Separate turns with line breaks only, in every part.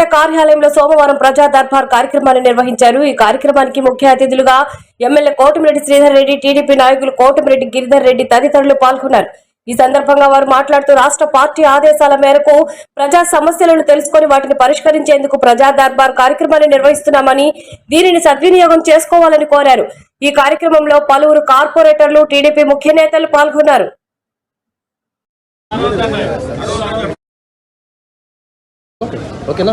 MLA కార్యాలయంలో సోమవారం ప్రజా దర్బార్ కార్యక్రమాన్ని నిర్వహించారు. ఈ కార్యక్రమానికి ముఖ్య అతిథులుగా ఎమ్మెల్యే కోటమిరెడ్డి శ్రీధర్ రెడ్డి టీడీపీ నాయకులు కోటమిరెడ్డి గిరిధర్ రెడ్డి తదితరులు పాల్గొన్నారు. ఈ సందర్భంగా వారు మాట్లాడుతూ రాష్ట్ర పార్టీ ఆదేశాల మేరకు ప్రజా సమస్యలను తెలుసుకొని వాటిని పరిష్కరించేందుకు ప్రజా దర్బార్ కార్యక్రమాన్ని నిర్వహిస్తున్నామని దీనిని సద్వినియోగం చేసుకోవాలని కోరారు. ఈ కార్యక్రమంలో పలువురు కార్పొరేటర్లు టీడీపీ ముఖ్య నేతలు పాల్గొన్నారు.
ఓకేనా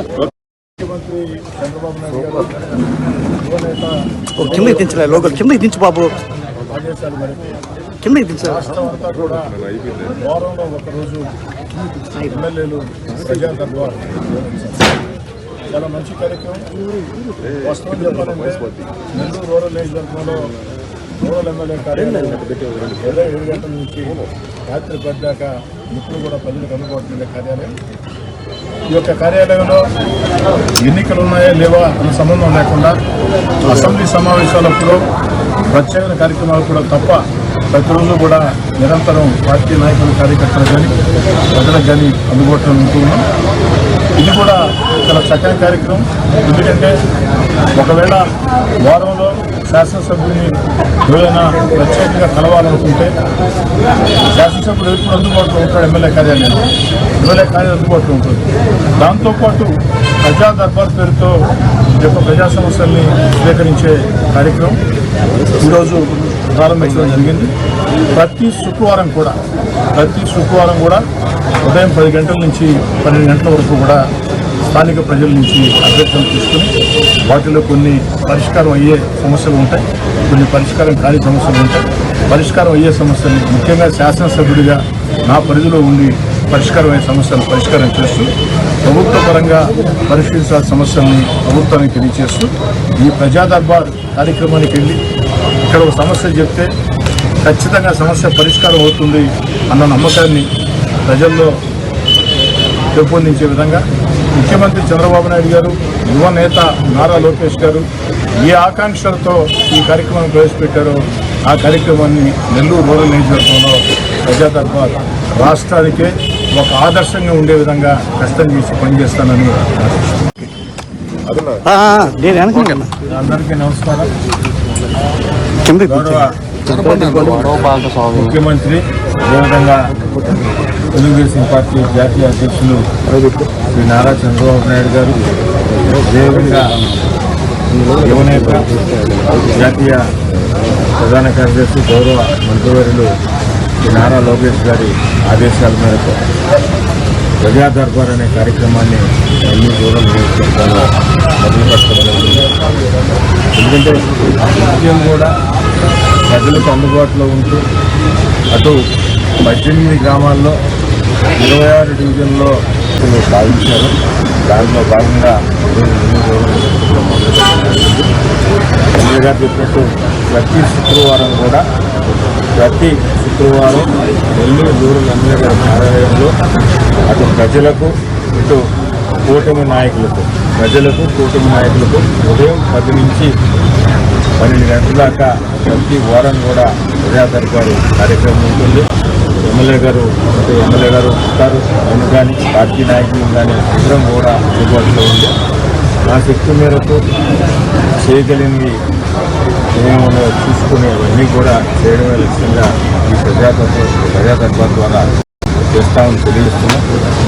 కింద కూడా లోకల్ కింద ఎమ్మెల్యేలు బాబు కింద నిర్వహించారు. చాలా మంచి కార్యక్రమం వాస్తవం చెప్పాలంటే నెల్లూరు రూరల్ నియోజకవర్గంలో రూరల్ ఎమ్మెల్యే కార్యాలయం ఉదయం ఏడు గంటల నుంచి రాత్రి పడ్డాక ఇప్పుడు కూడా ప్రజలకు అందుబాటులో కార్యాలయం ఈ యొక్క కార్యాలయంలో ఎన్నికలు ఉన్నాయా లేవా అన్న సంబంధం లేకుండా అసెంబ్లీ సమావేశాలప్పుడు ప్రత్యేక కార్యక్రమాలు కూడా తప్ప ప్రతిరోజు కూడా నిరంతరం పార్టీ నాయకులు కార్యకర్తలు కానీ ప్రజలకు కానీ అందుబాటులో ఉంటున్నాం ఇది కూడా చాలా చక్కని కార్యక్రమం. ఎందుకంటే ఒకవేళ వారంలో శాసనసభ్యుని ఏదైనా ప్రత్యేకంగా కలవాలనుకుంటే శాసనసభ్యుడు ఎప్పుడు అందుబాటులో ఉంటాడు ఎమ్మెల్యే కార్యాలయం ఎమ్మెల్యే కార్యాలయం అందుబాటులో ఉంటుంది. దాంతోపాటు ప్రజా దర్బార్ పేరుతో యొక్క ప్రజా సమస్యల్ని స్వీకరించే కార్యక్రమం ఈరోజు ప్రారంభించడం జరిగింది. ప్రతి శుక్రవారం కూడా ప్రతి శుక్రవారం కూడా ఉదయం పది గంటల నుంచి పన్నెండు గంటల వరకు కూడా స్థానిక ప్రజల నుంచి అభ్యర్థులు తీసుకుని వాటిలో కొన్ని పరిష్కారం అయ్యే సమస్యలు ఉంటాయి. కొన్ని పరిష్కారం కాని సమస్యలు ఉంటాయి. పరిష్కారం అయ్యే సమస్యలు ముఖ్యంగా శాసనసభ్యుడిగా నా పరిధిలో ఉండి పరిష్కారం అయ్యే సమస్యలు పరిష్కారం చేస్తూ ప్రభుత్వ పరంగా పరిష్కరించాల్సిన సమస్యల్ని ప్రభుత్వానికి తెలియజేస్తూ ఈ ప్రజా దర్బార్ కార్యక్రమానికి వెళ్ళి ఇక్కడ ఒక సమస్య చెప్తే ఖచ్చితంగా సమస్య పరిష్కారం అవుతుంది అన్న నమ్మకాన్ని ప్రజల్లో పెంపొందించే విధంగా ముఖ్యమంత్రి చంద్రబాబు నాయుడు గారు యువ నేత నారా లోకేష్ గారు ఏ ఆకాంక్షలతో ఈ కార్యక్రమాన్ని ప్రవేశపెట్టారో ఆ కార్యక్రమాన్ని నెల్లూరు రూరల్ నియోజకవర్గంలో ప్రజా దర్బార్ రాష్ట్రానికే ఒక ఆదర్శంగా ఉండే విధంగా కష్టం చేసి పనిచేస్తానని అందరికీ నమస్కారం. ముఖ్యమంత్రి అదేవిధంగా తెలుగుదేశం పార్టీ జాతీయ అధ్యక్షులు శ్రీ నారా చంద్రబాబు నాయుడు గారు అదేవిధంగా యువనేత జాతీయ ప్రధాన కార్యదర్శి గౌరవ మంత్రివర్యులు శ్రీ నారా లోకేష్ గారి ఆదేశాల మేరకు ప్రజా దర్బార్ అనే కార్యక్రమాన్ని అన్ని దూరం నియోజకవర్గాల్లో మొదలుపెట్టడం ఎందుకంటే నిత్యం కూడా ప్రజలకు అందుబాటులో ఉంటూ అటు పద్దెనిమిది గ్రామాల్లో ఇరవై ఆరు డివిజన్లో సాధించారు. దానిలో భాగంగా ఈరోజు గారు చెప్పినట్టు ప్రతి శుక్రవారం కూడా ప్రతి శుక్రవారం నెల్లూరు రూరల్ ఎమ్మెల్యే గారి కార్యాలయంలో అటు ప్రజలకు ఇటు కూటమి నాయకులకు ప్రజలకు కూటమి నాయకులకు ఉదయం పది నుంచి పన్నెండు గంటల దాకా ప్రతి వారం కూడా ప్రజా గారు కార్యక్రమం ఉంటుంది. ఎమ్మెల్యే గారు అంటే ఎమ్మెల్యే గారు వస్తారు నేను కానీ పార్టీ నాయకులు కానీ అందరం కూడా అందుబాటులో ఉంది నా శక్తి మేరకు చేయగలిగినవి ఏమో చూసుకుని అవన్నీ కూడా చేయడమే లక్ష్యంగా ఈ ప్రజాతత్వ దర్బార్ ప్రజా ద్వారా చేస్తామని తెలియజేస్తున్నాం.